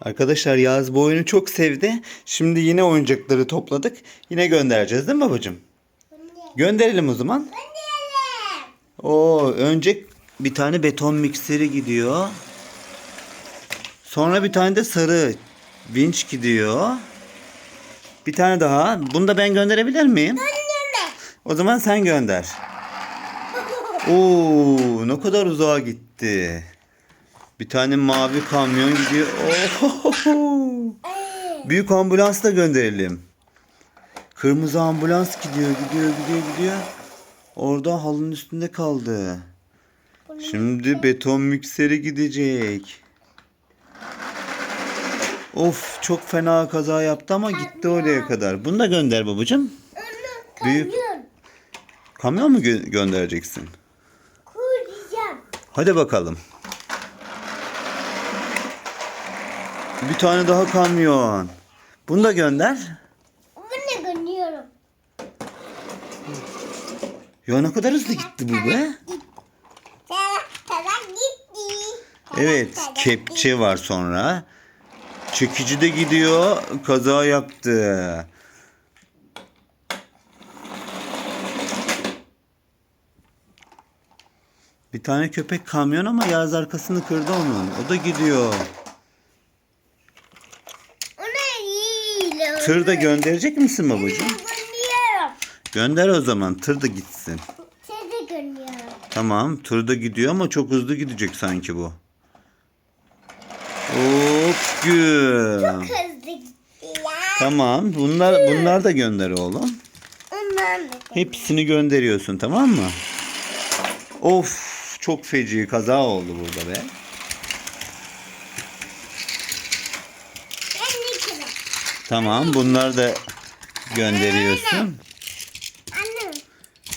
Arkadaşlar Yağız bu oyunu çok sevdi. Şimdi yine oyuncakları topladık. Yine göndereceğiz değil mi babacığım? Gönderelim o zaman. Oo, önce bir tane beton mikseri gidiyor. Sonra bir tane de sarı vinç gidiyor. Bir tane daha. Bunu da ben gönderebilir miyim? O zaman sen gönder. Oo, ne kadar uzağa gitti. Bir tane mavi kamyon gidiyor. Oo, büyük ambulans da gönderelim. Kırmızı ambulans gidiyor, gidiyor, gidiyor, gidiyor. Orada halının üstünde kaldı. Şimdi beton mikseri gidecek. Of çok fena kaza yaptı ama gitti oraya kadar. Bunu da gönder babacığım. Büyük. Kamyon mu gö- göndereceksin? Kuracağım. Hadi bakalım. Bir tane daha kamyon. Bunu da gönder. Bunu gönderiyorum. Ya ne kadar hızlı gitti bu be. Evet, kepçe var sonra. Çekici de gidiyor, kaza yaptı. Bir tane köpek kamyon ama yaz arkasını kırdı onun. O da gidiyor. İyi. Tır da gönderecek misin babacığım? Gönderiyorum. Gönder o zaman, tır da gitsin. Size gönderiyorum. Tamam, tır da gidiyor ama çok hızlı gidecek sanki bu. Hop güm. Hızlı gitti ya. Tamam, bunlar bunlar da gönder oğlum. Da Hepsini gönderiyorsun tamam mı? Of çok feci kaza oldu burada be. Ben de kırım. Tamam bunlar da gönderiyorsun. Anne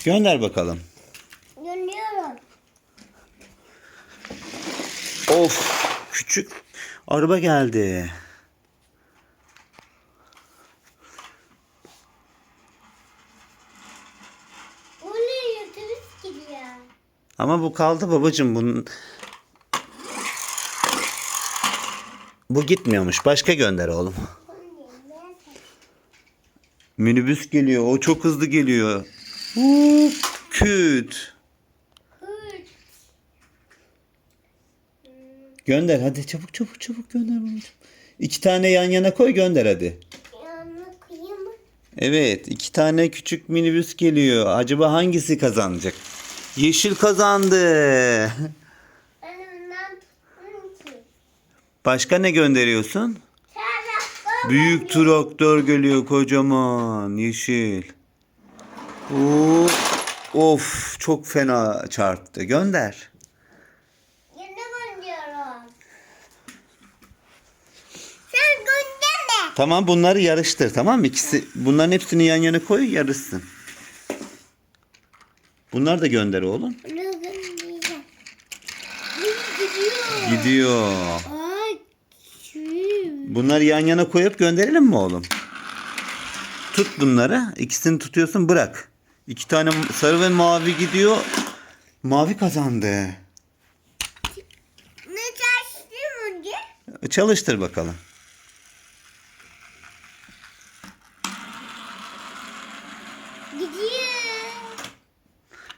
Gönder bakalım. gönderiyorum. Of küçük araba geldi. Oraya otobüs gidiyor. Ama bu kaldı babacığım bunun. Bu gitmiyormuş. Başka gönder oğlum. Minibüs geliyor. O çok hızlı geliyor. Hop, küt. Gönder hadi çabuk çabuk çabuk gönder babacığım. İki tane yan yana koy gönder hadi. Evet iki tane küçük minibüs geliyor. Acaba hangisi kazanacak? Yeşil kazandı. Başka ne gönderiyorsun? Büyük traktör geliyor kocaman yeşil. Oo, of çok fena çarptı. Gönder. Sen gönderme. Tamam bunları yarıştır tamam mı? İkisi bunların hepsini yan yana koy yarışsın. Bunlar da gönder oğlum. Gidiyor. Gidiyor. Bunları yan yana koyup gönderelim mi oğlum? Tut bunları. İkisini tutuyorsun bırak. İki tane sarı ve mavi gidiyor. Mavi kazandı. Ne çalıştın önce? Çalıştır bakalım. Gidiyor.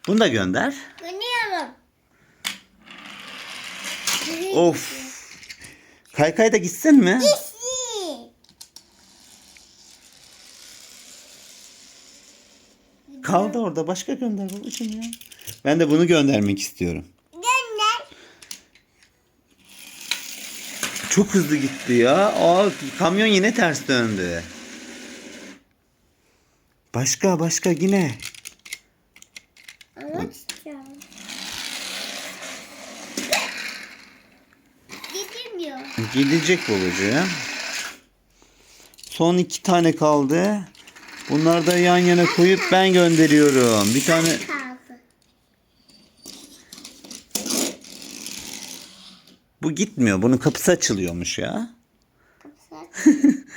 Bunu da gönder. Gönderiyorum. Of. Kaykay da gitsin mi? Gitti. Kaldı orada. Başka gönder babacığım ya. Ben de bunu göndermek istiyorum. Gönder. Çok hızlı gitti ya. Aa, kamyon yine ters döndü. Başka başka yine. Gidemiyor. Gidecek babacığım. Son iki tane kaldı. Bunları da yan yana koyup ben gönderiyorum. Bir tane bu gitmiyor. Bunun kapısı açılıyormuş ya.